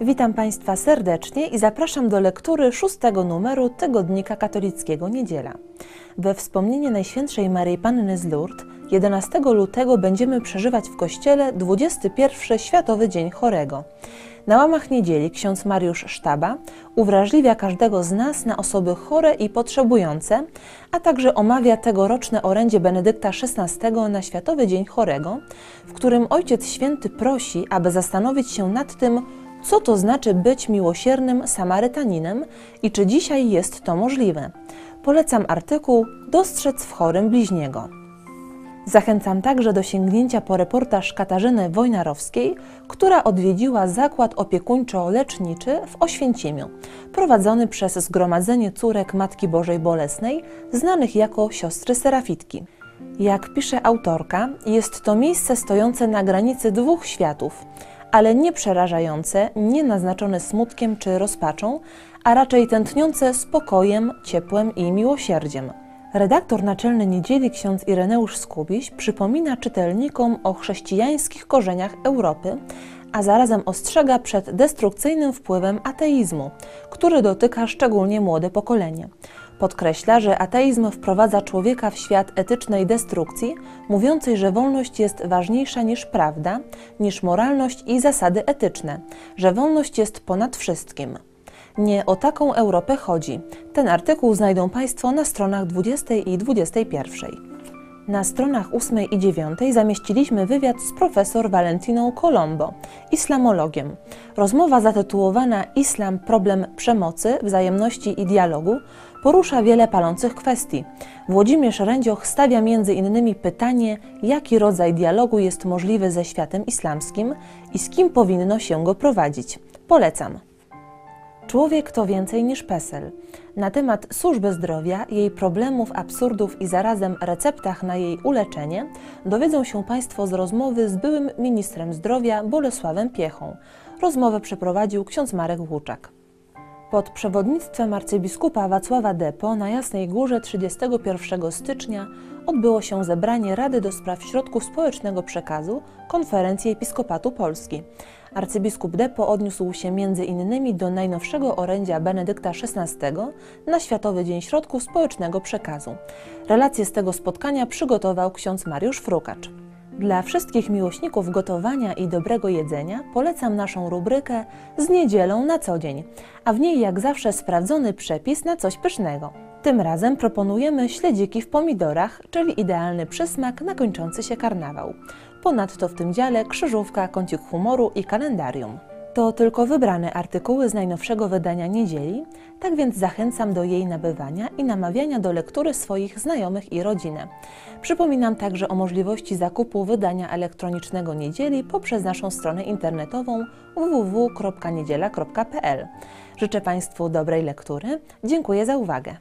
Witam Państwa serdecznie i zapraszam do lektury szóstego numeru Tygodnika Katolickiego Niedziela. We wspomnienie Najświętszej Maryi Panny z Lourdes 11 lutego będziemy przeżywać w Kościele 21 Światowy Dzień Chorego. Na łamach niedzieli ksiądz Mariusz Sztaba uwrażliwia każdego z nas na osoby chore i potrzebujące, a także omawia tegoroczne orędzie Benedykta XVI na Światowy Dzień Chorego, w którym Ojciec Święty prosi, aby zastanowić się nad tym, co to znaczy być miłosiernym Samarytaninem i czy dzisiaj jest to możliwe. Polecam artykuł Dostrzec w chorym bliźniego. Zachęcam także do sięgnięcia po reportaż Katarzyny Wojnarowskiej, która odwiedziła zakład opiekuńczo-leczniczy w Oświęcimiu, prowadzony przez Zgromadzenie Córek Matki Bożej Bolesnej, znanych jako siostry Serafitki. Jak pisze autorka, jest to miejsce stojące na granicy dwóch światów, ale nie przerażające, nie naznaczone smutkiem czy rozpaczą, a raczej tętniące spokojem, ciepłem i miłosierdziem. Redaktor naczelny niedzieli ksiądz Ireneusz Skubiś przypomina czytelnikom o chrześcijańskich korzeniach Europy, a zarazem ostrzega przed destrukcyjnym wpływem ateizmu, który dotyka szczególnie młode pokolenie. Podkreśla, że ateizm wprowadza człowieka w świat etycznej destrukcji, mówiącej, że wolność jest ważniejsza niż prawda, niż moralność i zasady etyczne, że wolność jest ponad wszystkim. Nie o taką Europę chodzi. Ten artykuł znajdą Państwo na stronach 20 i 21. Na stronach 8 i 9 zamieściliśmy wywiad z profesor Valentiną Colombo, islamologiem. Rozmowa zatytułowana Islam problem przemocy, wzajemności i dialogu porusza wiele palących kwestii. Włodzimierz Rędzioch stawia między innymi pytanie, jaki rodzaj dialogu jest możliwy ze światem islamskim i z kim powinno się go prowadzić. Polecam. Człowiek to więcej niż PESEL. Na temat służby zdrowia, jej problemów, absurdów i zarazem receptach na jej uleczenie dowiedzą się Państwo z rozmowy z byłym ministrem zdrowia Bolesławem Piechą. Rozmowę przeprowadził ksiądz Marek Włóczak. Pod przewodnictwem arcybiskupa Wacława Depo na Jasnej Górze 31 stycznia odbyło się zebranie Rady do Spraw Środków Społecznego Przekazu Konferencji Episkopatu Polski. Arcybiskup Depo odniósł się między innymi do najnowszego orędzia Benedykta XVI na Światowy Dzień Środków Społecznego Przekazu. Relacje z tego spotkania przygotował ksiądz Mariusz Frukacz. Dla wszystkich miłośników gotowania i dobrego jedzenia polecam naszą rubrykę z niedzielą na co dzień, a w niej jak zawsze sprawdzony przepis na coś pysznego. Tym razem proponujemy śledziki w pomidorach, czyli idealny przysmak na kończący się karnawał. Ponadto w tym dziale krzyżówka, kącik humoru i kalendarium. To tylko wybrane artykuły z najnowszego wydania niedzieli, tak więc zachęcam do jej nabywania i namawiania do lektury swoich znajomych i rodziny. Przypominam także o możliwości zakupu wydania elektronicznego niedzieli poprzez naszą stronę internetową www.niedziela.pl. Życzę Państwu dobrej lektury. Dziękuję za uwagę.